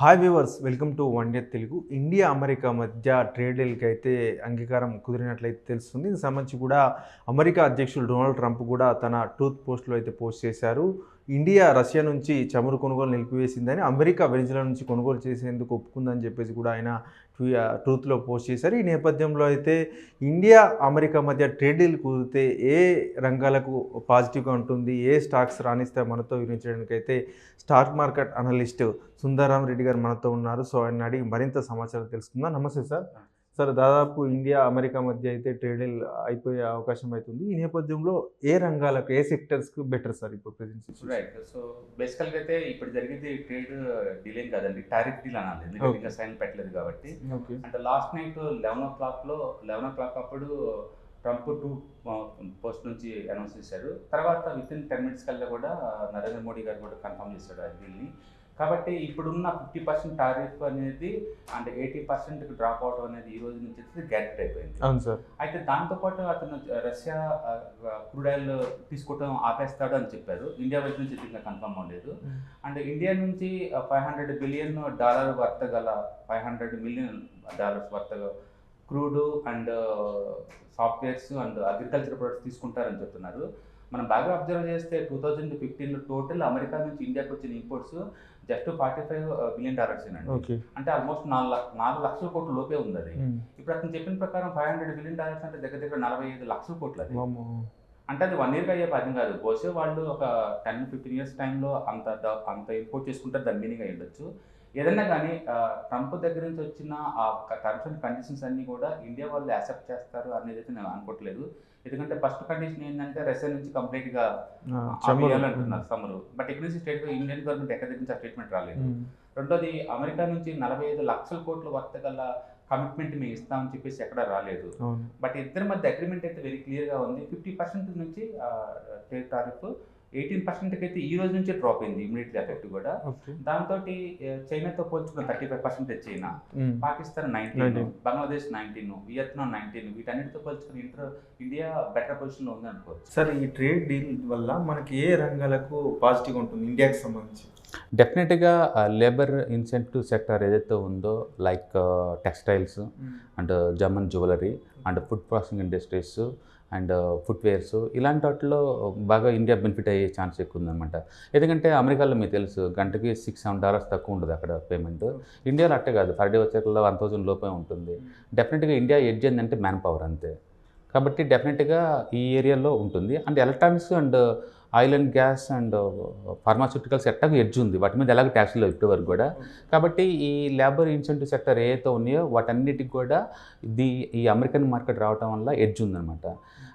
Hi viewers welcome to one day Telugu India America మధ్య trade డీల్కి అయితే అంగీకారం కుదిరినట్లయితే తెలుస్తుంది. దీనికి సంబంధించి కూడా అమెరికా అధ్యక్షుడు డొనాల్డ్ ట్రంప్ కూడా తన ట్రూత్ పోస్ట్లో అయితే పోస్ట్ చేశారు. ఇండియా రష్యా నుంచి చమురు కొనుగోలు నిలిపివేసిందని అమెరికా వెనిజులా నుంచి కొనుగోలు చేసేందుకు ఒప్పుకుందని చెప్పేసి కూడా ఆయన ట్వీ- ట్రూత్లో పోస్ట్ చేశారు. ఈ నేపథ్యంలో అయితే ఇండియా అమెరికా మధ్య ట్రేడ్ డీల్ కుదిరితే ఏ రంగాలకు పాజిటివ్గా ఉంటుంది ఏ స్టాక్స్ రాణిస్తే మనతో వివరించడానికి అయితే stock market analyst Sundararam Reddy garu మనతో ఉన్నారు. సో ఆయన అడిగి మరింత సమాచారం తెలుసుకుందాం. నమస్తే సార్. సార్ దాదాపు ఇండియా అమెరికా మధ్య అయితే ట్రేడ్ డీల్ అయిపోయే అవకాశం అవుతుంది ఈ నేపథ్యంలో ఏ రంగాలకు ఏ సెక్టర్స్కి బెటర్ సార్ ఇప్పుడు ప్రెసెంట్ రైట్ సో బేసికల్గా అయితే ఇప్పుడు జరిగేది ట్రేడ్ డీలింగ్ కాదండి టారిఫ్ డీల్ అనాలి. ఎందుకంటే. ఇంకా సైన్ పెట్టలేదు కాబట్టి. అంటే లాస్ట్ నైట్ లెవెన్ ఓ క్లాక్లో లెవెన్ ఓ క్లాక్ అప్పుడు ట్రంప్ టూ పోస్ట్ నుంచి అనౌన్స్ చేశారు. తర్వాత విత్ ఇన్ టెన్ మినిట్స్ కల్లా కూడా నరేంద్ర మోడీ గారు కూడా కన్ఫర్మ్ చేశాడు ఆ డీల్ని. కాబట్టి ఇప్పుడున్న ఫిఫ్టీ పర్సెంట్ టారిఫ్ అనేది అంటే ఎయిటీ పర్సెంట్కి డ్రాప్ అవడం అనేది ఈ రోజు నుంచి గ్యారెంటీ అయిపోయింది. అవును సార్. అయితే దాంతోపాటు అతను రష్యా క్రూడ్ ఆయిల్ తీసుకోవడం ఆపేస్తాడు అని చెప్పారు. ఇండియా వైపు నుంచి ఇంకా కన్ఫర్మ్ అవ్వలేదు. అండ్ ఇండియా నుంచి five hundred billion dollar worth గల five hundred million dollars worth crude and softwares and agriculture products తీసుకుంటారని చెప్తున్నారు. మనం బాగా అబ్జర్వ్ చేస్తే టూ థౌజండ్ ఫిఫ్టీన్లో టోటల్ అమెరికా నుంచి ఇండియాకి వచ్చిన imports just forty five billion dollars అండి. అంటే ఆల్మోస్ట్ నాలుగు నాలుగు లక్షల కోట్ల లోపే ఉంది అది ఇప్పుడు అతను చెప్పిన ప్రకారం ఫైవ్ హండ్రెడ్ బిలియన్ డాలర్స్ అంటే దగ్గర దగ్గర నలభై ఐదు లక్షల కోట్లు అది అంటే అది వన్ ఇయర్కి అయ్యే పని కాదు. బహుశా వాళ్ళు ఒక టెన్ ఫిఫ్టీన్ ఇయర్స్ టైంలో అంత అంత ఇంపోర్ట్ చేసుకుంటారు దాని మీనింగ్ అయి ఉండొచ్చు ఏదన్నా కానీ ట్రంప్ దగ్గర నుంచి వచ్చిన ఆ టర్మ్స్ అండ్ కండిషన్స్ అన్నీ కూడా ఇండియా వాళ్ళు యాక్సెప్ట్ చేస్తారు అనేది అయితే నేను అనుకోవట్లేదు. ఎందుకంటే ఫస్ట్ కండిషన్ ఏంటంటే రష్యా నుంచి కంప్లీట్గా ఆపేయాలంటున్నారు సమ్మరు బట్ ఇక్కడ నుంచి స్టేట్ ఇండియన్ గవర్నమెంట్ ఎక్కడి నుంచి ఆ స్టేట్మెంట్ రాలేదు. రెండోది అమెరికా నుంచి నలభై ఐదు లక్షల కోట్ల వర్త గల కమిట్మెంట్ మేము ఇస్తామని చెప్పేసి ఎక్కడ రాలేదు. బట్ ఇద్దరి మధ్య అగ్రిమెంట్ అయితే వెరీ క్లియర్గా ఉంది. ఫిఫ్టీ పర్సెంట్ నుంచి ట్రేడ్ టారిఫ్ ఎయిటీన్ పర్సెంట్కి అయితే ఈ రోజు నుంచే డ్రాప్ అయింది ఇమీడియట్లీ ఎఫెక్ట్ కూడా. దాంతో చైనాతో పోల్చుకున్న thirty five percentage China Pakistan nineteen 19. Bangladesh nineteen Vietnam nineteen వీటన్నిటితో పోల్చుకుని ఇంటర్ ఇండియా బెటర్ పొజిషన్లో ఉంది అనుకోవచ్చు సార్ ఈ ట్రేడ్ డీల్ వల్ల మనకి ఏ రంగాలకు పాజిటివ్ ఉంటుంది ఇండియాకి సంబంధించి? డెఫినెట్గా లేబర్ ఇన్సెంటివ్ సెక్టర్ ఏదైతే ఉందో like textiles and German jewellery and food processing industries and footwears ఇలాంటి వాటిలో బాగా ఇండియా బెనిఫిట్ అయ్యే ఛాన్స్ ఎక్కువ ఉందన్నమాట ఎందుకంటే అమెరికాలో మీకు తెలుసు గంటకి సిక్స్ సెవెన్ డాలర్స్ తక్కువ ఉంటుంది అక్కడ పేమెంట్ ఇండియాలో అట్టే కాదు పర్ డే వచ్చేట్లో వన్ థౌసండ్ లోపే ఉంటుంది. డెఫినెట్గా ఇండియా ఎడ్జ్ ఏంటంటే మ్యాన్ పవర్ అంతే. కాబట్టి డెఫినెట్గా ఈ ఏరియాలో ఉంటుంది. And electronics and oil and gas and pharmaceuticals ఎట్టగా edge ఉంది. వాటి మీద ఎలాగ ట్యాక్స్ లేవు ఇప్పటి వరకు కూడా. కాబట్టి ఈ లేబర్ ఇన్సెంటివ్ సెక్టర్ ఏదైతే ఉన్నాయో వాటన్నిటికి కూడా దీ ఈ అమెరికన్ మార్కెట్ రావడం వల్ల ఎడ్జ్ ఉందన్నమాట.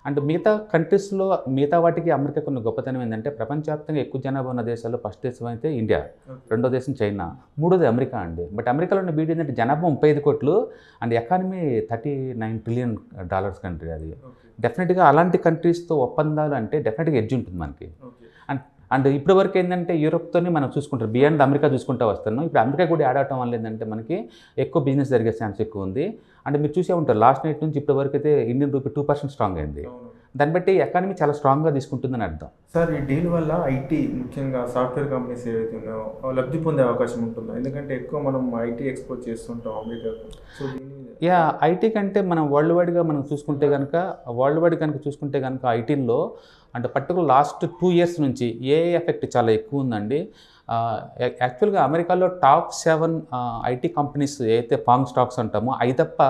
అండ్ మిగతా కంట్రీస్లో మిగతా వాటికి అమెరికా కొన్ని గొప్పతనం ఏంటంటే ప్రపంచవ్యాప్తంగా ఎక్కువ జనాభా ఉన్న దేశాల్లో ఫస్ట్ దేశం అయితే ఇండియా రెండో దేశం చైనా మూడోది అమెరికా అండి. బట్ అమెరికాలో ఉన్న బీడీ ఏంటంటే జనాభా ముప్పై ఐదు కోట్లు and economy thirty nine trillion dollars country అది. డెఫినెట్గా అలాంటి కంట్రీస్తో ఒప్పందాలు అంటే డెఫినెట్గా ఎడ్జ్ ఉంటుంది మనకి. అండ్ ఇప్పటి వరకు ఏంటంటే యూరోప్తోనే మనం చూసుకుంటారు బియాండ్ అమెరికా చూసుకుంటూ వస్తున్నాం. ఇప్పుడు అమెరికా కూడా యాడ్ అవటం వల్ల ఏంటంటే మనకి ఎక్కువ బిజినెస్ జరిగే ఛాన్స్ ఎక్కువ ఉంది. అంటే మీరు చూసే ఉంటారు లాస్ట్ నైట్ నుంచి ఇప్పటి వరకు అయితే Indian rupee two percent strong అయింది. దాన్ని బట్టి ఎకానమీ చాలా స్ట్రాంగ్గా తీసుకుంటుందని అర్థం. సార్ ఈ డీల్ వల్ల ఐటీ ముఖ్యంగా సాఫ్ట్వేర్ కంపెనీస్ ఏవైతే ఉన్నాయో లబ్ధి పొందే అవకాశం ఉంటుందా? ఎందుకంటే ఎక్కువ మనం ఐటీ ఎక్స్పోర్ట్ చేస్తుంటాం అమెరికాకు యా ఐటీ కంటే మనం వరల్డ్ వైడ్గా మనం చూసుకుంటే కనుక వరల్డ్ వైడ్ కనుక చూసుకుంటే కనుక ఐటీల్లో అంటే పర్టికులర్ లాస్ట్ టూ ఇయర్స్ నుంచి ఏ ఎఫెక్ట్ చాలా ఎక్కువ ఉందండి. యాక్చువల్గా అమెరికాలో టాప్ సెవెన్ ఐటీ కంపెనీస్ ఏదైతే ఫాంగ్ స్టాక్స్ అంటామో అవి తప్ప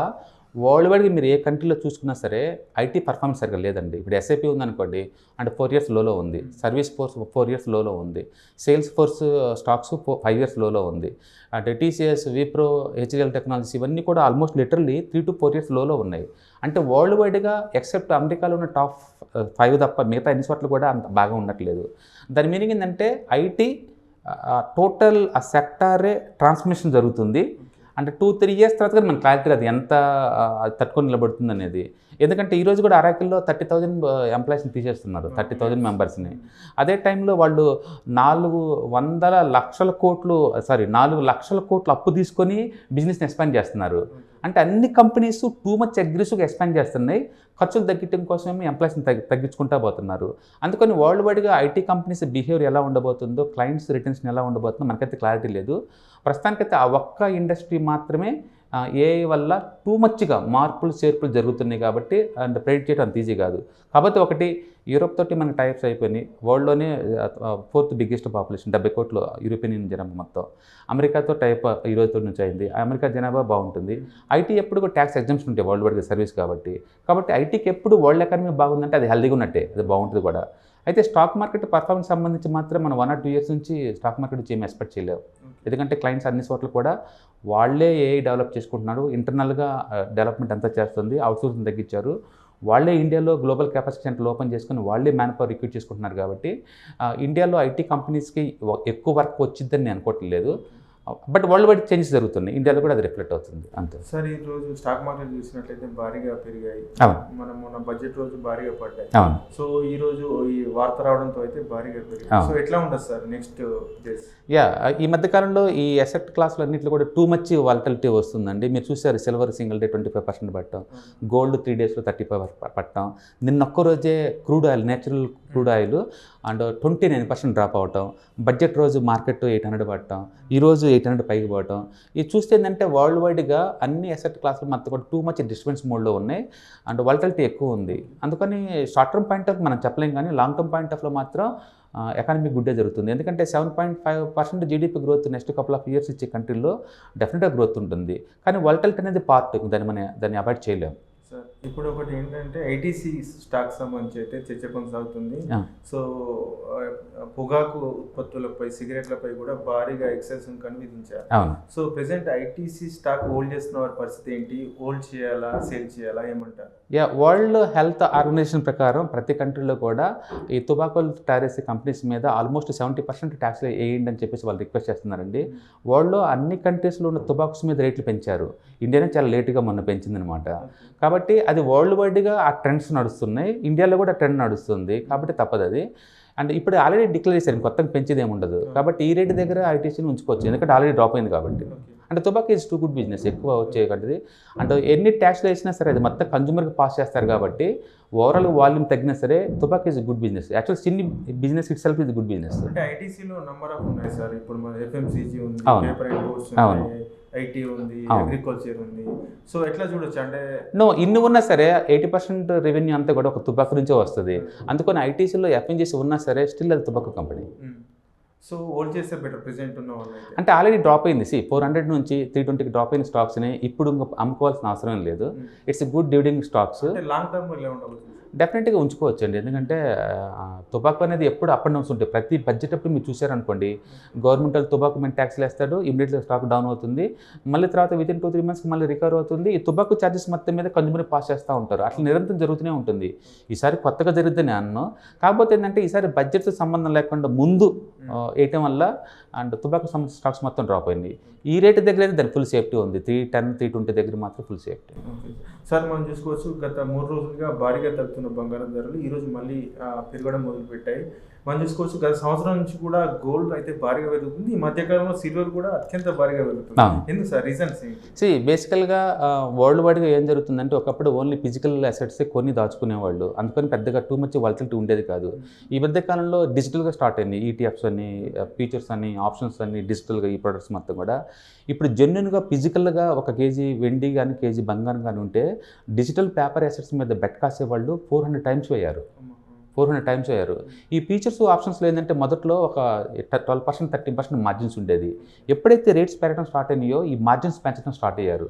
వరల్డ్ వైడ్గా మీరు ఏ కంట్రీలో చూసుకున్నా సరే ఐటీ పర్ఫార్మెన్స్ సరిగ్గా లేదండి. ఇప్పుడు ఎస్ఐపి ఉందనుకోండి అంటే ఫోర్ ఇయర్స్ లోలో ఉంది. సర్వీస్ ఫోర్స్ ఫోర్ ఇయర్స్ లోలో ఉంది. Sales force stocks four five years లోలో ఉంది. అంటే టీసీఎస్ విప్రో హెచ్డిఎల్ టెక్నాలజీస్ ఇవన్నీ కూడా almost literally three to four years లోలో ఉన్నాయి. అంటే వరల్డ్ వైడ్గా ఎక్సెప్ట్ అమెరికాలో ఉన్న టాప్ ఫైవ్ తప్ప మిగతా అన్ని చోట్ల కూడా అంత బాగా ఉండట్లేదు. దాని మీనింగ్ ఏంటంటే ఐటీ టోటల్ ఆ సెక్టారే ట్రాన్స్మిషన్ జరుగుతుంది. అంటే టూ త్రీ ఇయర్స్ తర్వాత కానీ మన క్లారిటీ అది ఎంత తట్టుకొని నిలబడుతుంది అనేది. ఎందుకంటే ఈ రోజు కూడా అరాకిల్లో థర్టీ థౌజండ్ ఎంప్లాయీస్ని తీసేస్తున్నారు థర్టీ థౌజండ్ మెంబర్స్ని అదే టైంలో వాళ్ళు నాలుగు వందల లక్షల కోట్లు సారీ నాలుగు లక్షల కోట్లు అప్పు తీసుకొని బిజినెస్ని ఎక్స్పాండ్ చేస్తున్నారు. అంటే అన్ని కంపెనీస్ టూ మచ్ అగ్రెసివ్గా ఎక్స్పాండ్ చేస్తున్నాయి. ఖర్చులు తగ్గించడం కోసమే ఎంప్లాయీస్ని తగ్గి తగ్గించుకుంటా పోతున్నారు. అందుకని వరల్డ్ వైడ్గా ఐటీ కంపెనీస్ బిహేవియర్ ఎలా ఉండబోతుందో క్లయింట్స్ రిటర్న్షన్ ఎలా ఉండబోతుందో మనకైతే క్లారిటీ లేదు. ప్రస్తుతానికైతే ఆ ఒక్క ఇండస్ట్రీ మాత్రమే ఏఐ వల్ల టూ మచ్గా మార్పులు చేర్పులు జరుగుతున్నాయి కాబట్టి అండ్ ప్రెడిక్ట్ చేయడం అంత ఈజీ కాదు. కాబట్టి ఒకటి యూరోప్ తోటి మనకి టైప్స్ అయిపోయినాయి. వరల్డ్లోనే ఫోర్త్ బిగ్గెస్ట్ పాపులేషన్ డెబ్బై కోట్లు యూరోపియన్ యూనియన్ జనాభా మొత్తం. అమెరికాతో టైప్ ఈ రోజుతో నుంచి అయింది. అమెరికా జనాభా బాగుంటుంది. ఐటీ ఎప్పుడు కూడా ట్యాక్స్ ఎగ్జామ్షన్ ఉంటాయి వరల్డ్ వైడ్గా సర్వీస్ కాబట్టి. కాబట్టి ఐటీకి ఎప్పుడు వరల్డ్ ఎకానమీ బాగుందంటే అది హెల్దీగా ఉన్నట్టే. అది బాగుంటుంది కూడా. అయితే స్టాక్ మార్కెట్ పర్ఫార్మెన్స్ సంబంధించి మాత్రం మనం వన్ ఆర్ టూ ఇయర్స్ నుంచి స్టాక్ మార్కెట్ నుంచి ఏమి ఎక్స్పెక్ట్ చేయలేవు. ఎందుకంటే క్లయింట్స్ అన్ని చోట్ల కూడా వాళ్ళే ఏ డెవలప్ చేసుకుంటున్నారు. ఇంటర్నల్గా డెవలప్మెంట్ అంతా చేస్తుంది. అవుట్సోర్సింగ్ తగ్గించారు. వాళ్ళే ఇండియాలో గ్లోబల్ కెపాసిటీ సెంటర్ ఓపెన్ చేసుకుని వాళ్ళే మ్యాన్ పవర్ రిక్రూట్ చేసుకుంటున్నారు కాబట్టి ఇండియాలో ఐటీ కంపెనీస్కి ఎక్కువ వర్క్ వచ్చిందని నేను అనుకోవట్లేదు. బట్ వరల్డ్ వైడ్ చేంజెస్ జరుగుతున్నాయి. ఇండియాలో కూడా అది రిఫ్లెక్ట్ అవుతుంది అంతే. సార్ ఈ రోజు స్టాక్ మార్కెట్ చూసినట్లయితే భారీగా పెరిగాయి. మనం మొన్న బడ్జెట్ రోజు భారీగా పడ్డాయి. సో ఈ రోజు ఈ వార్త రావడంతో అయితే భారీగా పెరిగాయి. సో ఎట్లా ఉండదు సార్ నెక్స్ట్ డేస్? యా ఈ మధ్యకాలంలో ఈ అసెట్ క్లాసులు అన్నింటిలో కూడా టూ మచ్ వాలటిలిటీ వస్తుందండి. మీరు చూసారు silver single day twenty five percent పట్టడం గోల్డ్ త్రీ డేస్లో థర్టీ ఫైవ్ పట్టడం నిన్న ఒక్క రోజే crude oil natural crude oil and twenty nine percent drop అవటం బడ్జెట్ రోజు మార్కెట్ ఎయిట్ హండ్రెడ్ పట్టడం ఈ రోజు ఎయిట్ హండ్రెడ్ పైకి పోవటం. ఇది చూస్తే ఏంటంటే వరల్డ్ వైడ్గా అన్ని అసెట్ క్లాసులు మనతో కూడా టూ మచ్ డిస్టర్బెన్స్ మోడ్లో ఉన్నాయి. అండ్ వాలటిలిటీ ఎక్కువ ఉంది. అందుకని షార్ట్ టర్మ్ పాయింట్ ఆఫ్ మనం చెప్పలేం కానీ లాంగ్ టర్మ్ పాయింట్ ఆఫ్లో మాత్రం ఎకానమీ గుడ్డే జరుగుతుంది. ఎందుకంటే seven point five percent GDP growth next couple of years ఇచ్చే కంట్రీలో డెఫినెట్గా గ్రోత్ ఉంటుంది. కానీ వల్టల్ట్ అనేది పార్ట్ దాన్ని మనం దాన్ని అవాయిడ్ చేయలేము సార్ ఇప్పుడు ఒకటి ఏంటంటే ఐటీసీ స్టాక్ సంబంధించి అయితే చర్చ కొనసాగుతుంది. సో పొగాకు ఉత్పత్తులపై సిగరెట్లపై కూడా భారీగా ఎక్సైజ్ సుంకాన్ని విధించారు. అవును. So present ITC stock hold చేస్తున్న వారి పరిస్థితి ఏంటి? హోల్డ్ చేయాలా? సేల్ చేయాలా? ఏమంటారు? యా వరల్డ్ హెల్త్ ఆర్గనైజేషన్ ప్రకారం ప్రతి కంట్రీలో కూడా ఈ టుబాకో టారెస్ కంపెనీస్ మీద ఆల్మోస్ట్ సెవెంటీ పర్సెంట్ ట్యాక్స్ వేయండి అని చెప్పేసి వాళ్ళు రిక్వెస్ట్ చేస్తున్నారండి. వరల్డ్లో అన్ని కంట్రీస్లో ఉన్న టుబాక్స్ మీద రేట్లు పెంచారు. ఇండియానే చాలా లేటుగా మొన్న పెంచిందనమాట కాబట్టి అది వరల్డ్ వైడ్గా ఆ ట్రెండ్స్ నడుస్తున్నాయి. ఇండియాలో కూడా ట్రెండ్ నడుస్తుంది. కాబట్టి తప్పదు అది. అండ్ ఇప్పుడు ఆల్రెడీ డిక్లేర్ చేశారు. కొత్తగా పెంచేది ఏమి ఉండదు కాబట్టి ఈ రేటు దగ్గర ఐటీసీని ఉంచుకోవచ్చు. ఎందుకంటే ఆల్రెడీ డ్రాప్ అయింది కాబట్టి. అంటే tobacco is too good business ఎక్కువ వచ్చే కంటిది. అంటే ఎన్ని ట్యాక్స్లు వేసినా సరే అది మొత్తం కన్జ్యూమర్కి పాస్ చేస్తారు కాబట్టి ఓవరాల్ వాల్యూమ్ తగ్గినా సరే tobacco is good business actual చిన్ని business itself is good business అంటే ఐటీసీలో నంబర్ ఆఫ్ ఉన్నాయి సార్. ఇప్పుడు మన ఎఫ్ఎంసీజీ ఉంది అవును. అవును. ఐటీ ఉంది. అగ్రికల్చర్ ఉంది. సో ఎట్లా చూడొచ్చు? అంటే నో ఇన్ని ఉన్నా సరే ఎయిటీ పర్సెంట్ రెవెన్యూ అంతా కూడా ఒక తుబాకు నుంచే వస్తుంది. అందుకని ఐటీసీలో ఎఫ్ఎన్జీసీ ఉన్నా సరే స్టిల్ అది తుబాకు కంపెనీ సో హోల్డ్ చేస్తే బెటర్ ప్రెసెంట్ ఉన్న వాళ్ళు అంటే ఆల్రెడీ డ్రాప్ అయింది. సి ఫోర్ హండ్రెడ్ నుంచి త్రీ ట్వంటీకి డ్రాప్ అయిన స్టాక్స్ని ఇప్పుడు అమ్ముకోవాల్సిన అవసరం లేదు. It's good dividend stocks long term ఉండవచ్చు డెఫినెట్గా ఉంచుకోవచ్చు అండి ఎందుకంటే తుబాకు అనేది ఎప్పుడు అప్ అండ్ డౌన్స్ ఉంటాయి. ప్రతి బడ్జెట్ అప్పుడు మీరు చూసారనుకోండి గవర్నమెంట్ వాళ్ళు తుబాకు మీద ట్యాక్స్లు వేస్తాడు ఇమీడియట్గా స్టాక్ డౌన్ అవుతుంది. మళ్ళీ తర్వాత విత్ ఇన్ టూ త్రీ మంత్స్కి మళ్ళీ రికవర్ అవుతుంది. ఈ తుబాకు ఛార్జెస్ మొత్తం మీద కన్జ్యూమర్ పాస్ చేస్తూ ఉంటారు. అట్లా నిరంతరం జరుగుతూనే ఉంటుంది. ఈసారి కొత్తగా జరుగుతుంది అన్ను. కాకపోతే ఏంటంటే ఈసారి బడ్జెట్తో సంబంధం లేకుండా ముందు వేయటం వల్ల అండ్ తుబాకో సంబంధించిన స్టాక్స్ మొత్తం డ్రాప్ అయింది. ఈ రేట్ దగ్గర అయితే దాని ఫుల్ సేఫ్టీ ఉంది. త్రీ టెన్ త్రీ ట్వంటీ దగ్గర మాత్రం ఫుల్ సేఫ్టీ సార్. మనం చూసుకోవచ్చు గత మూడు రోజులుగా భారీగా తగ్గుతున్న బంగారం ధరలు ఈరోజు మళ్ళీ పెరగడం మొదలుపెట్టాయి. మనం చూసుకోవచ్చు గత సంవత్సరం నుంచి కూడా గోల్డ్ అయితే భారీగా పెరుగుతుంది. ఈ మధ్యకాలంలో సిల్వర్ కూడా అత్యంత భారీగా పెరుగుతుంది. ఎందుకు సార్? రీజన్స్ ఏంటి? సి బేసికల్గా వరల్డ్ వైడ్గా ఏం జరుగుతుందంటే ఒకప్పుడు ఓన్లీ ఫిజికల్ అసెట్స్ కొన్ని దాచుకునేవాళ్ళు. అందుకని పెద్దగా టూ మచ్ వాలిటిలిటీ ఉండేది కాదు. ఈ మధ్య కాలంలో డిజిటల్గా స్టార్ట్ అయింది. ఈటీఎఫ్స్ అని ఫీచర్స్ అని ఆప్షన్స్ అని డిజిటల్గా ఈ ప్రొడక్ట్స్ మొత్తం కూడా. ఇప్పుడు జెన్యున్గా ఫిజికల్గా ఒక కేజీ వెండి కానీ కేజీ బంగారం కానీ ఉంటే డిజిటల్ పేపర్ అసెట్స్ మీద బెట్ కాసేవాళ్ళు ఫోర్ హండ్రెడ్ టైమ్స్ పోయారు. ఫోర్ హండ్రెడ్ టైమ్స్ అయ్యారు. ఈ ఫీచర్స్ ఆప్షన్స్లో ఏంటంటే మొదట్లో ఒక twelve percent thirty percent margins ఉండేది. ఎప్పుడైతే రేట్స్ పెరగడం స్టార్ట్ అయినాయో ఈ మార్జిన్స్ పెంచడం స్టార్ట్ అయ్యారు.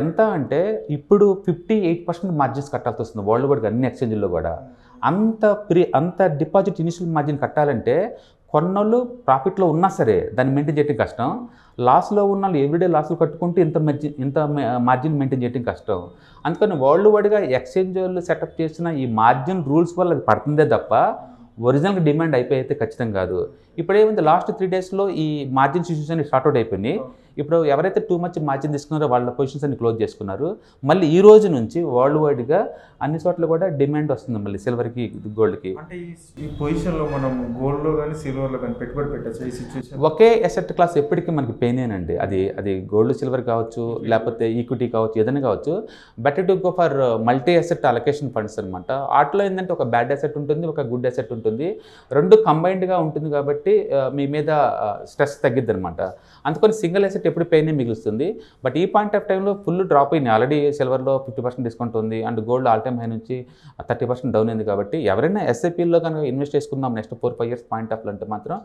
ఎంత అంటే ఇప్పుడు ఫిఫ్టీ ఎయిట్ పర్సెంట్ మార్జిన్స్ కట్టాల్సి వస్తుంది వరల్డ్ వైడ్గా అన్ని ఎక్స్చేంజ్లో కూడా. అంత ప్రీ అంత డిపాజిట్ ఇనిషియల్ మార్జిన్ కట్టాలంటే కొన్నోళ్ళు ప్రాఫిట్లో ఉన్నా సరే దాన్ని మెయింటైన్ చేయడం కష్టం. లాస్లో ఉన్న వాళ్ళు ఎవ్రీడే లాస్లు కట్టుకుంటే ఇంత మార్జిన్ ఇంత మార్జిన్ మెయింటైన్ చేయడం కష్టం. అందుకని వరల్డ్ వైడ్గా ఎక్స్చేంజ్ వాళ్ళు సెటప్ చేసిన ఈ మార్జిన్ రూల్స్ వల్ల అది పడుతుందే తప్ప ఒరిజినల్గా డిమాండ్ అయిపోయి అయితే ఖచ్చితంగా కాదు. ఇప్పుడు ఏమైంది లాస్ట్ త్రీ డేస్లో ఈ మార్జిన్ సిచ్యువేషన్ అనేవి అయిపోయింది. అవుట్ అయిపోయినాయి ఇప్పుడు ఎవరైతే టూ మచ్ మార్జిన్ తీసుకున్నారో వాళ్ళ పొజిషన్స్ అన్ని క్లోజ్ చేసుకున్నారు. మళ్ళీ ఈ రోజు నుంచి వరల్డ్ వైడ్గా అన్ని చోట్ల కూడా డిమాండ్ వస్తుంది మళ్ళీ సిల్వర్కి గోల్డ్కి అంటే ఈ పొజిషన్లో మనం గోల్డ్లో కానీ సిల్వర్లో కానీ పెట్టుబడి పెట్టచ్చు ఈ సిచ్యువేషన్ ఒకే అసెట్ క్లాస్ ఎప్పటికీ మనకి పెయినేనండి అది అది గోల్డ్ సిల్వర్ కావచ్చు లేకపోతే ఈక్విటీ కావచ్చు ఏదైనా కావచ్చు. Better to go for multi asset allocation funds అనమాట వాటిలో ఏంటంటే ఒక బ్యాడ్ అసెట్ ఉంటుంది ఒక గుడ్ అసెట్ ఉంటుంది. రెండు కంబైన్డ్గా ఉంటుంది కాబట్టి మీ మీద స్ట్రెస్ తగ్గిద్ది అనమాట అందుకని సింగిల్ అసెట్ ఎప్పుడు పెయిన్ మిగులుస్తుంది? బట్ ఈ పాయింట్ ఆఫ్ టైంలో ఫుల్ డ్రాప్ అయింది ఆల్రెడీ సిల్వర్లో ఫిఫ్టీ పర్సెంట్ డిస్కౌంట్ ఉంది. And gold all time high నుంచి థర్టీ పర్సెంట్ డౌన్ అయింది కాబట్టి ఎవరైనా ఎస్ఐపిలో కనుక ఇన్వెస్ట్ చేసుకుందాం next four five years point ఆఫ్లో అంటే మాత్రం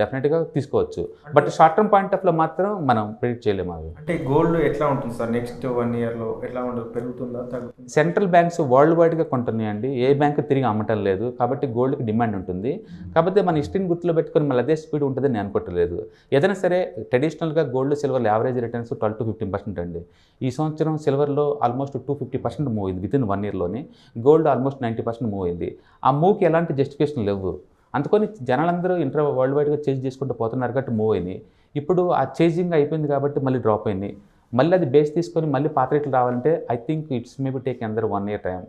డెఫినెట్గా తీసుకోవచ్చు. బట్ షార్ట్ టర్మ్ పాయింట్ ఆఫ్లో మాత్రం మనం ప్రిడిక్ట్ చేయలేము అవి. అంటే గోల్డ్ ఎట్లా ఉంటుంది సార్? నెక్స్ట్ వన్ ఇయర్లో ఎట్లా ఉంటుంది పెరుగుతుందా తగ్గుతుందా? సెంట్రల్ బ్యాంక్స్ వరల్డ్ వైడ్గా కొంటున్నాయండి. ఏ బ్యాంక్ తిరిగి అమ్మటం లేదు. కాబట్టి గోల్డ్కి డిమాండ్ ఉంటుంది. కాకపోతే మన హిస్టరీని గుర్తులో పెట్టుకొని మళ్ళీ అదే స్పీడ్ ఉంటుందని నేను అనుకోవట్లేదు. ఏదైనా సరే ట్రెడిషనల్గా gold సిల్వర్లో average returns twelve to fifteen percent అండి. ఈ సంవత్సరం సిల్వర్లో almost two fifty percent move అయింది within one ఇయర్లోనే gold almost ninety percent move అయింది. ఆ మూవ్కి ఎలాంటి జస్టిఫికేషన్ లేవు. అందుకని జనాలందరూ ఇంటర్ వరల్డ్ వైడ్గా చేంజ్ చేసుకుంటూ పోతున్నారు కాబట్టి మూవ్ అయినాయి. ఇప్పుడు ఆ చేంజింగ్ అయిపోయింది కాబట్టి మళ్ళీ డ్రాప్ అయింది. మళ్ళీ అది బేస్ తీసుకొని మళ్ళీ పాత రేట్లు రావాలంటే I think it's maybe take under one year time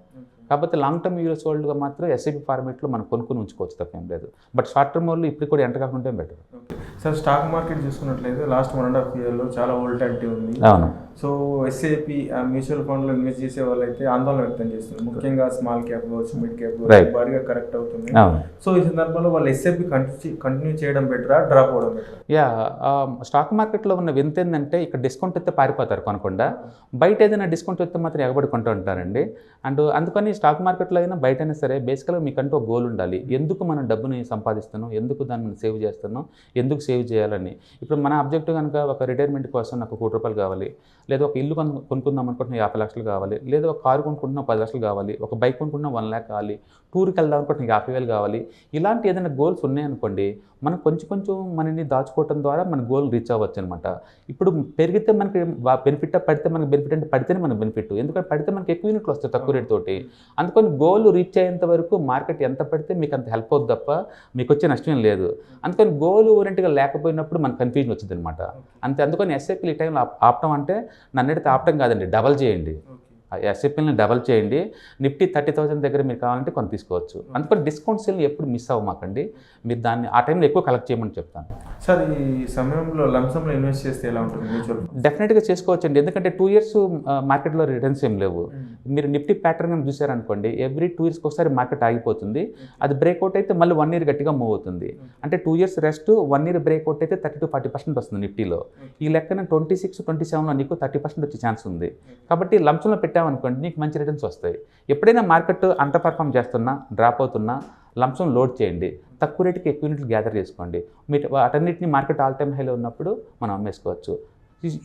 కాకపోతే లాంగ్ టర్మ్ యూఎస్ వరల్డ్గా మాత్రం ఎస్ఐపి ఫార్మేట్లో మనం కొనుక్కొని ఉంచుకోవచ్చు తప్పేం లేదు. బట్ షార్ట్ టర్మ్ వాళ్ళు ఇప్పుడు కూడా ఎంటర్ కాకుండా బెటర్ సార్ స్టాక్ మార్కెట్ చూసుకున్నట్లయితే లాస్ట్ వన్ అండ్ హాఫ్ ఇయర్లో చాలా వోల్టాలిటీ ఉంది. అవును. సో ఎస్ఏపి మ్యూచువల్ ఫండ్లో ఇన్వెస్ట్ చేసే వాళ్ళైతే ఆందోళన వ్యక్తం చేస్తున్నారు. ముఖ్యంగా స్మాల్ క్యాప్ కావచ్చు మిడ్ క్యాప్ భారీగా కరెక్ట్ అవుతుంది. సో ఈ సందర్భంలో వాళ్ళు ఎస్ఐపి కంటిన్యూ చేయడం బెటరా డ్రాప్ అవడం బెటరా? యా స్టాక్ మార్కెట్లో ఉన్న వింత ఏంటంటే ఇక్కడ డిస్కౌంట్ ఇస్తే పారిపోతారు కొనకుండా బయట ఏదైనా డిస్కౌంట్ ఇస్తే మాత్రం ఎగబడి కొంటూ ఉంటారండి. అండ్ అందుకని స్టాక్ మార్కెట్లో అయినా బయట అయినా సరే బేసికల్గా మీకంటూ ఒక గోల్ ఉండాలి. ఎందుకు మనం డబ్బుని సంపాదిస్తున్నాం? ఎందుకు దాన్ని సేవ్ చేస్తున్నాం? ఎందుకు సేవ్ చేయాలని? ఇప్పుడు మన అబ్జెక్టివ్ కనుక ఒక రిటైర్మెంట్ కోసం నాకు కోటి రూపాయలు కావాలి. లేదా ఒక ఇల్లు కొనుక్కుందాం అనుకుంటున్నా యాభై లక్షలు కావాలి లేదా ఒక కారు కొనుక్కుంటున్నా పది లక్షలు కావాలి ఒక బైక్ కొనుక్కుంటున్నా వన్ ల్యాక్ కావాలి టూర్కి వెళ్దాం అనుకుంటున్నా యాభై వేలు కావాలి ఇలాంటి ఏదైనా గోల్స్ ఉన్నాయనుకోండి మనం కొంచెం కొంచెం మనని దాచుకోవటం ద్వారా మన గోల్ రీచ్ అవ్వచ్చు అనమాట ఇప్పుడు పెరిగితే మనకి బెనిఫిట్ పడితే మనకి బెనిఫిట్ అంటే పడితేనే మనకి బెనిఫిట్. ఎందుకంటే పడితే మనకి ఎక్కువ యూనిట్లు వస్తాయి తక్కువ రేట్ తోటి అందుకని గోల్ రీచ్ అయ్యేంత వరకు మార్కెట్ ఎంత పడితే మీకు అంత హెల్ప్ అవుతుంది తప్ప మీకు వచ్చే నష్టం లేదు. అందుకని గోల్ ఓరియంట్గా లేకపోయినప్పుడు మనకు కన్ఫ్యూజన్ వచ్చింది అనమాట అంతే అందుకని ఎస్ఐపీలు ఈ టైంలో ఆప్- ఆపటం అంటే నన్ను అడిగితే ఆపటం కాదండి డబల్ చేయండి. ఎస్ఐపీని డబల్ చేయండి. నిఫ్టీ థర్టీ థౌసండ్ దగ్గర మీరు కావాలంటే కొన్ని తీసుకోవచ్చు. అందుకని డిస్కౌంట్ సేల్ని ఎప్పుడు మిస్ అవ్వమాకండి మీరు దాన్ని ఆ టైంలో ఎక్కువ కలెక్ట్ చేయమని చెప్తాను. సార్ ఈ సమయంలో లంసంలో ఇన్వెస్ట్ చేస్తే ఎలా ఉంటుంది? మ్యూచువల్ డెఫినెట్గా చేసుకోవచ్చండి. ఎందుకంటే టూ ఇయర్స్ మార్కెట్లో రిటర్న్స్ ఏం లేవు. మీరు నిఫ్టీ ప్యాటర్న్ కానీ చూసారనుకోండి ఎవ్రీ టూ ఇయర్స్కి ఒకసారి మార్కెట్ ఆగిపోతుంది. అది బ్రేక్అవుట్ అయితే మళ్ళీ వన్ ఇయర్ గట్టిగా మూవ్ అవుతుంది. అంటే two years rest one year breakout అయితే థర్టీ టు ఫార్టీ పర్సెంట్ వస్తుంది నిఫ్టీలో. ఈ లెక్కన ట్వంటీ సిక్స్ ట్వంటీ సెవెన్లో నీకు థర్టీ పర్సెంట్ వచ్చే ఛాన్స్ ఉంది. కాబట్టి లంచంలో పెట్టామనుకోండి నీకు మంచి రిటర్న్స్ వస్తాయి. ఎప్పుడైనా మార్కెట్ అండర్ పర్ఫామ్ చేస్తున్నా డ్రాప్ అవుతున్నా లంచం లోడ్ చేయండి. తక్కువ రేటుకి ఎక్కువ యూనిట్లు గ్యాదర్ చేసుకోండి. మీరు వాటన్నిటిని మార్కెట్ ఆల్ టైమ్ హైలో ఉన్నప్పుడు మనం అమ్మేసుకోవచ్చు.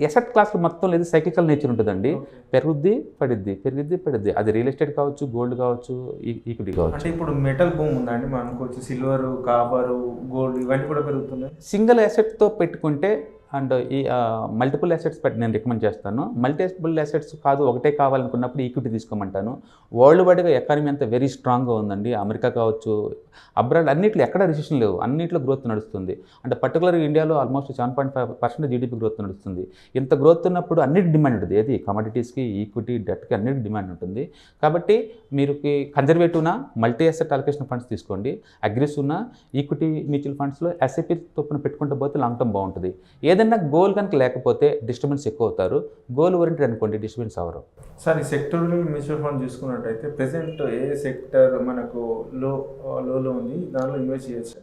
ఎసెట్ క్లాస్ మొత్తం లేదు సైకికల్ నేచర్ ఉంటుందండి. పెరుగుద్ది పడిద్ది పెరిగిద్ది పడిద్ది. అది రియల్ ఎస్టేట్ కావచ్చు గోల్డ్ కావచ్చు ఈక్విటీ కావచ్చు. అంటే ఇప్పుడు మెటల్ భూమి ఉందండి మనం అనుకోవచ్చు సిల్వర్ కాపర్ గోల్డ్ ఇవన్నీ కూడా పెరుగుతున్నాయి. సింగిల్ అసెట్తో పెట్టుకుంటే అండ్ ఈ మల్టిపుల్ అసెట్స్ పెట్టి నేను రికమెండ్ చేస్తాను. మల్టిపుల్ అసెట్స్ కాదు ఒకటే కావాలనుకున్నప్పుడు ఈక్విటీ తీసుకోమంటాను. వరల్డ్ వైడ్గా ఎకానమీ అంతా వెరీ స్ట్రాంగ్గా ఉందండి. అమెరికా కావచ్చు అబ్రాడ్ అన్నింటిలో ఎక్కడ రిసెషన్ లేవు. అన్నింటిలో గ్రోత్ నడుస్తుంది. అంటే పర్టికులర్గా ఇండియాలో almost seven point five percent GDP growth నడుస్తుంది. ఇంత గ్రోత్ ఉన్నప్పుడు అన్నిటి డిమాండ్ ఉంటుంది. ఏది? కమోడిటీస్కి ఈక్విటీ డెట్కి అన్నిటి డిమాండ్ ఉంటుంది. కాబట్టి మీరు కన్జర్వేటివ్నా మల్టీ అసెట్ అలొకేషన్ ఫండ్స్ తీసుకోండి. అగ్రెసివ్నా ఈక్విటీ మ్యూచువల్ ఫండ్స్లో ఎస్ఐపి తొప్పున పెట్టుకుంటూ పోతే లాంగ్ టర్మ్ బాగుంటుంది. ఏది ఏదైనా గోల్ కనుక లేకపోతే డిస్టర్బెన్స్ ఎక్కువ అవుతారు గోల్ ఓరియంటెడ్ అనుకోండి డిస్టర్బెన్స్ అవరు సార్ ఈ సెక్టరల్ మ్యూచువల్ ఫండ్ చూసుకున్నట్టయితే ప్రెసెంట్ ఏ సెక్టర్ మనకు లో లోలో ఉంది దానిలో ఇన్వెస్ట్ చేయొచ్చు.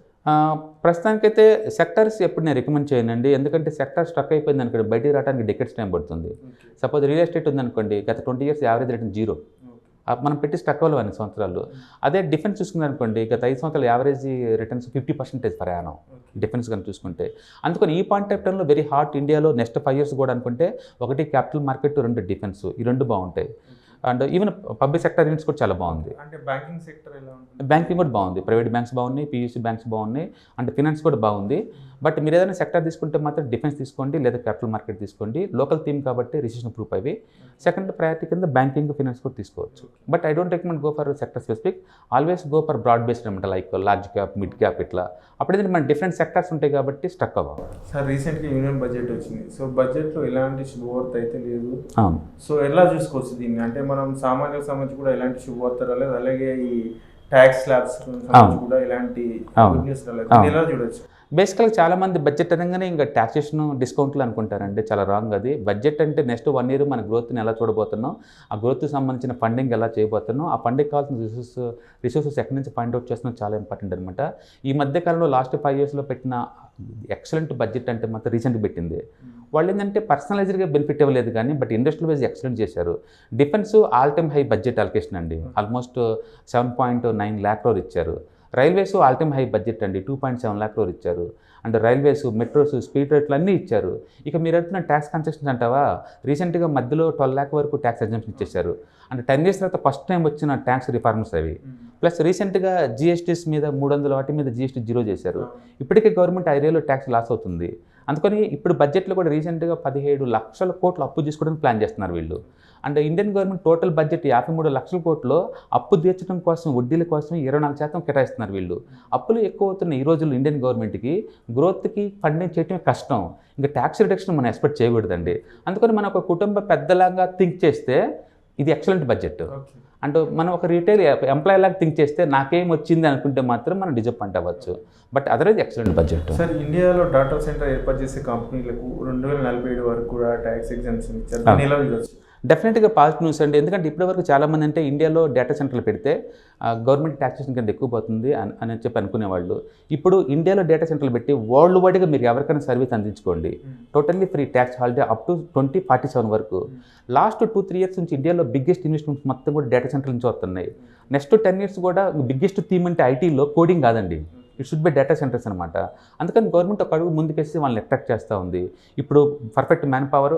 ప్రస్తుతానికైతే సెక్టర్స్ ఎప్పుడు నేను రికమెండ్ చేయనండి. ఎందుకంటే సెక్టర్ స్ట్రక్ అయిపోయింది అనుకోండి బయటికి రావడానికి డెకెట్స్ టైం పడుతుంది. సపోజ్ రియల్ ఎస్టేట్ ఉందనుకోండి గత twenty years average return zero మనం పెట్టి స్టక్ అవ్వలేవు అన్ని సంవత్సరాలు అదే డిఫెన్స్ చూసుకున్నాం అనుకోండి గత ఐదు సంవత్సరాలు యావరేజ్ రిటర్న్స్ ఫిఫ్టీ పర్సెంటేజ్ ప్రయాణం డిఫెన్స్ కానీ చూసుకుంటే. అందుకని ఈ పాయింట్ ఆఫ్ టైంలో వెరీ హాట్ ఇండియాలో నెక్స్ట్ ఫైవ్ ఇయర్స్ కూడా అనుకుంటే ఒకటి క్యాపిటల్ మార్కెట్ రెండు డిఫెన్స్ ఈ రెండు బాగుంటాయి. And even public sector units కూడా చాలా బాగుంది. అంటే బ్యాంకింగ్ సెక్టర్ ఎలా ఉంటుంది? బ్యాంకింగ్ కూడా బాగుంది. ప్రైవేట్ బ్యాంక్స్ బాగున్నాయి పీయూసీ బ్యాంక్స్ బాగున్నాయి అండ్ ఫినాన్స్ కూడా బాగుంది. బట్ మీరు ఏదైనా సెక్టర్ తీసుకుంటే మాత్రం డిఫెన్స్ తీసుకోండి లేదా క్యాపిటల్ మార్కెట్ తీసుకోండి. లోకల్ థీమ్ కాబట్టి రిసెషన్ ప్రూఫ్ అవి. సెకండ్ ప్రయారిటీ కింద బ్యాంకింగ్ ఫినాన్స్ కూడా తీసుకోవచ్చు. But I don't recommend go for sector specific always go for broad based అనమాట like large cap mid cap ఇట్లా. అప్పుడైతే మన డిఫరెంట్ సెక్టర్స్ ఉంటాయి కాబట్టి స్ట్రక్ అవ్వాలి సార్ రీసెంట్గా యూనియన్ బడ్జెట్ వచ్చింది. సో బడ్జెట్లో ఎలాంటి శుభవార్త అయితే లేదు. సో ఎలా చూసుకోవచ్చు దీన్ని? అంటే మనం సామాన్యులకు సంబంధించి కూడా ఎలాంటి శుభవార్త రాలేదు. అలాగే ఈ ట్యాక్స్ స్లాబ్స్ కూడా ఎలాంటి న్యూస్ రాలేదు. ఎలా చూడొచ్చు. బేసికల్గా చాలా మంది బడ్జెట్ అనగానే ఇంకా ట్యాక్సేషన్ డిస్కౌంట్లు అనుకుంటారండి. చాలా రాంగ్ అది. బడ్జెట్ అంటే నెక్స్ట్ వన్ ఇయర్ మన గ్రోత్ని ఎలా చూడబోతున్నాం? ఆ గ్రోత్కి సంబంధించిన ఫండింగ్ ఎలా చేయబోతున్నాం? ఆ ఫండింగ్ కావాల్సిన రిసోర్స్ రిసోర్సెస్ ఎక్కడి నుంచి ఫైండ్ అవుట్ చేస్తున్నాం చాలా ఇంపార్టెంట్ అనమాట ఈ మధ్య కాలంలో లాస్ట్ ఫైవ్ ఇయర్స్లో పెట్టిన ఎక్సలెంట్ బడ్జెట్ అంటే మాత్రం రీసెంట్గా పెట్టింది. వాళ్ళు ఏంటంటే పర్సనలైజ్డ్గా బెనిఫిట్ ఇవ్వలేదు కానీ బట్ ఇండస్ట్రియల్ వైజ్ ఎక్సలెంట్ చేశారు. Defence all time high budget allocation అండి. Almost seven point nine lakh crore ఇచ్చారు. Railways all time high budget అండి. Two point seven lakh crore ఇచ్చారు. అండ్ రైల్వేస్ మెట్రోస్ స్పీడ్ రేట్లు అన్నీ ఇచ్చారు. ఇక మీరు అంటున్న ట్యాక్స్ కన్సెషన్స్ అంటావా? రీసెంట్గా మధ్యలో ట్వెల్వ్ ల్యాక్ వరకు ట్యాక్స్ ఎగ్జామ్షన్ ఇచ్చేశారు. అండ్ టెన్ ఇయర్స్ తర్వాత ఫస్ట్ టైం వచ్చిన ట్యాక్స్ రిఫార్మ్స్ అవి. ప్లస్ రీసెంట్గా జిఎస్టీస్ మీద మూడు వందల వాటి మీద జిఎస్టీ జీరో చేశారు. ఇప్పటికే గవర్నమెంట్ ఐడియాలో ట్యాక్స్ లాస్ అవుతుంది. అందుకని ఇప్పుడు బడ్జెట్లో కూడా రీసెంట్గా పదిహేడు లక్షల కోట్లు అప్పు తీసుకోవడానికి ప్లాన్ చేస్తున్నారు వీళ్ళు. And Indian government total budget యాభై మూడు లక్షల కోట్లు అప్పు తీర్చడం కోసం వడ్డీల కోసం ఇరవై నాలుగు శాతం కేటాయిస్తున్నారు వీళ్ళు. అప్పులు ఎక్కువ అవుతున్న ఈ రోజుల్లో ఇండియన్ గవర్నమెంట్కి గ్రోత్కి ఫండింగ్ చేయటమే కష్టం. ఇంకా ట్యాక్స్ రిడక్షన్ మనం ఎక్స్పెక్ట్ చేయకూడదండి. అందుకని మనం ఒక కుటుంబ పెద్దలాగా థింక్ చేస్తే ఇది ఎక్సలెంట్ బడ్జెట్ అండ్ మనం ఒక రీటైల్ ఎంప్లాయీ లాగా థింక్ చేస్తే నాకేం వచ్చింది అనుకుంటే మాత్రం మనం డిజపాయింట్ అవ్వచ్చు. But otherwise excellent budget sir ఇండియాలో డాటా సెంటర్ ఏర్పాటు చేసే కంపెనీలకు రెండు వేల నలభై ఏడు వరకు కూడా ట్యాక్స్ ఎగ్జామ్షన్ ఇచ్చారు. డెఫినెట్గా పాజిటివ్ న్యూస్ అండి. ఎందుకంటే ఇప్పటివరకు చాలామంది అంటే ఇండియాలో డేటా సెంటర్లు పెడితే గవర్నమెంట్ ట్యాక్సేషన్ కింద ఎక్కువ పోతుంది అని చెప్పి అనుకునేవాళ్ళు. ఇప్పుడు ఇండియాలో డేటా సెంటర్లు పెట్టి వరల్డ్ వైడ్గా మీరు ఎవరికైనా service అందించుకోండి. Totally free tax holiday up to twenty forty seven వరకు. లాస్ట్ టూ త్రీ ఇయర్స్ నుంచి ఇండియాలో బిగ్గెస్ట్ ఇన్వెస్ట్మెంట్స్ మొత్తం కూడా డేటా సెంటర్ నుంచి వస్తున్నాయి. నెక్స్ట్ టెన్ ఇయర్స్ కూడా బిగ్గెస్ట్ థీమ్ అంటే ఐటీలో కోడింగ్ కాదండి. It should be data centers అనమాట అందుకని గవర్నమెంట్ ఒక అడుగు ముందుకేసి వాళ్ళని అట్రాక్ట్ చేస్తూ ఉంది. ఇప్పుడు perfect man power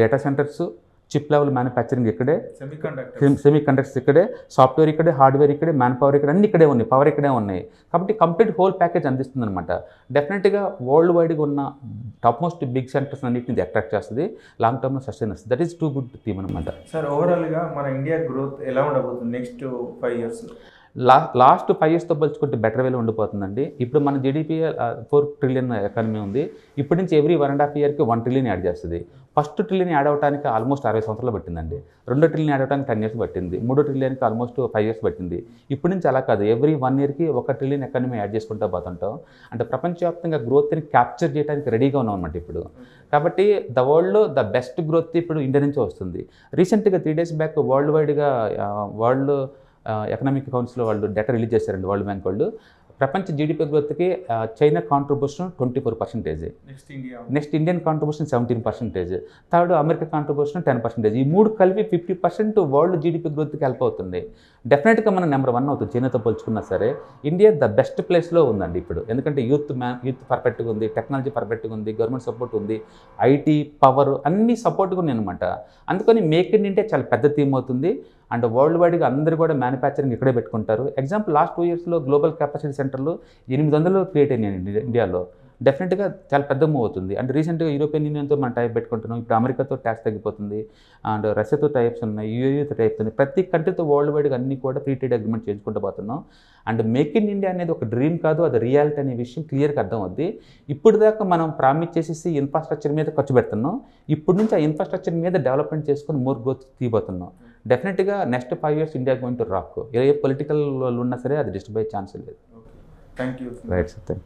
data centers chip level manufacturing ఇక్కడే సెమీ కండక్టర్ సెమీ కండక్టర్స్ ఇక్కడే సాఫ్ట్వేర్ ఇక్కడే హార్డ్వేర్ ఇక్కడే మ్యాన్ పవర్ ఇక్కడ అన్ని ఇక్కడే ఉన్నాయి పవర్ ఇక్కడే ఉన్నాయి. కాబట్టి కంప్లీట్ హోల్ ప్యాకేజ్ అందిస్తుంది అనమాట డెఫినెట్గా వరల్డ్ వైడ్గా ఉన్న టాప్ మోస్ట్ బిగ్ సెంటర్స్ అన్నింటిని అట్రాక్ట్ చేస్తుంది. లాంగ్ టర్మ్లో సస్టైన్ వస్తుంది that is too good theme అనమాట సార్ ఓవరాల్గా మన ఇండియా గ్రోత్ ఎలా ఉండబోతుంది నెక్స్ట్ ఫైవ్ ఇయర్స్ లా లాస్ట్ ఫైవ్ ఇయర్స్తో పోల్చుకుంటే బెటర్ వేలో ఉండిపోతుందండి. ఇప్పుడు మన జీడిపి ఫోర్ ట్రిలియన్ ఎకానమీ ఉంది. ఇప్పటి నుంచి ఎవ్రీ వన్ అండ్ హాఫ్ ఇయర్కి వన్ ట్రిలియన్ యాడ్ చేస్తుంది. ఫస్ట్ ట్రిలియన్ యాడ్ అవడానికి ఆల్మోస్ట్ అరవై సంవత్సరాలు పట్టిందండి. రెండో ట్రిలియన్ యాడ్ అవడానికి టెన్ ఇయర్స్ పట్టింది. మూడో ట్రిలియన్కి ఆల్మోస్ట్ ఫైవ్ ఇయర్స్ పట్టింది. ఇప్పటి నుంచి అలా కాదు. ఎవ్రీ వన్ ఇయర్కి ఒక ట్రిలియన్ ఎకానమీ యాడ్ చేసుకుంటూ పోతుంటాం. అంటే ప్రపంచవ్యాప్తంగా గ్రోత్ని క్యాప్చర్ చేయడానికి రెడీగా ఉన్నాం అనమాట ఇప్పుడు. కాబట్టి ద వరల్డ్లో ద బెస్ట్ గ్రోత్ ఇప్పుడు ఇండియా నుంచే వస్తుంది. రీసెంట్గా త్రీ డేస్ బ్యాక్ వరల్డ్ వైడ్గా వరల్డ్ ఎకనామిక్ కౌన్సిల్ వాళ్ళు డేటా రిలీజ్ చేశారండి వరల్డ్ బ్యాంక్ వాళ్ళు. ప్రపంచ జీడిపి గ్రోత్కి China contribution twenty four percentage next India next Indian contribution seventeen percentage third America contribution ten percentage ఈ మూడు కలిపి ఫిఫ్టీ పర్సెంట్ వరల్డ్ జీడిపి గ్రోత్కి హెల్ప్ అవుతుంది. డెఫినెట్గా మనం నెంబర్ వన్ అవుతుంది చైనాతో పోల్చుకున్నా సరే. ఇండియా ద బెస్ట్ ప్లేస్లో ఉందండి ఇప్పుడు. ఎందుకంటే యూత్ మ్యా యూత్ పర్ఫెక్ట్గా ఉంది టెక్నాలజీ పర్ఫెక్ట్గా ఉంది గవర్నమెంట్ సపోర్ట్ ఉంది ఐటీ పవర్ అన్ని సపోర్ట్గా ఉన్నాయి అనమాట అందుకని మేక్ ఇన్ ఇండియా చాలా పెద్ద థీమ్ అవుతుంది. అండ్ వరల్డ్ వైడ్గా అందరూ కూడా మ్యానుఫ్యాక్చరింగ్ ఇక్కడే పెట్టుకుంటారు. ఎగ్జాంపుల్ లాస్ట్ టూ ఇయర్స్లో గ్లోబల్ కెపాసిటీ సెంటర్లు ఎనిమిది వందలు క్రియేట్ అయినాయండి ఇండియాలో. డెఫినెట్గా చాలా పెద్ద మూవ్ అవుతుంది. అండ్ రీసెంట్గా యూరోపియన్ యూనియన్తో మనం టైప్ పెట్టుకుంటున్నాం. ఇప్పుడు అమెరికాతో ట్యాక్స్ తగ్గిపోతుంది. అండ్ రష్యాతో టైప్స్ ఉన్నాయి. యూఏతో టైప్స్ ఉన్నాయి. ప్రతి కంట్రీతో వరల్డ్ వైడ్గా అన్ని కూడా ఫ్రీ ట్రేడ్ అగ్రిమెంట్ చేసుకుంటూ పోతున్నాం. అండ్ మేక్ ఇన్ ఇండియా అనేది ఒక డ్రీమ్ కాదు. అది రియాలిటీ అనే విషయం క్లియర్గా అర్థం అవుద్ది ఇప్పుడు దాకా మనం ప్రామిస్ చేసేసి ఇన్ఫ్రాస్ట్రక్చర్ మీద ఖర్చు పెడుతున్నాం. ఇప్పుడు నుంచి ఆ ఇన్ఫ్రాస్ట్రక్చర్ మీద డెవలప్మెంట్ చేసుకొని మోర్ గ్రోత్ తీయబోతున్నాం. డెఫినెట్గా next five years India going to rock A political ఉన్నా సరే అది డిస్టర్బ్ అయ్యే ఛాన్స్ లేదు. Thank you right sir thank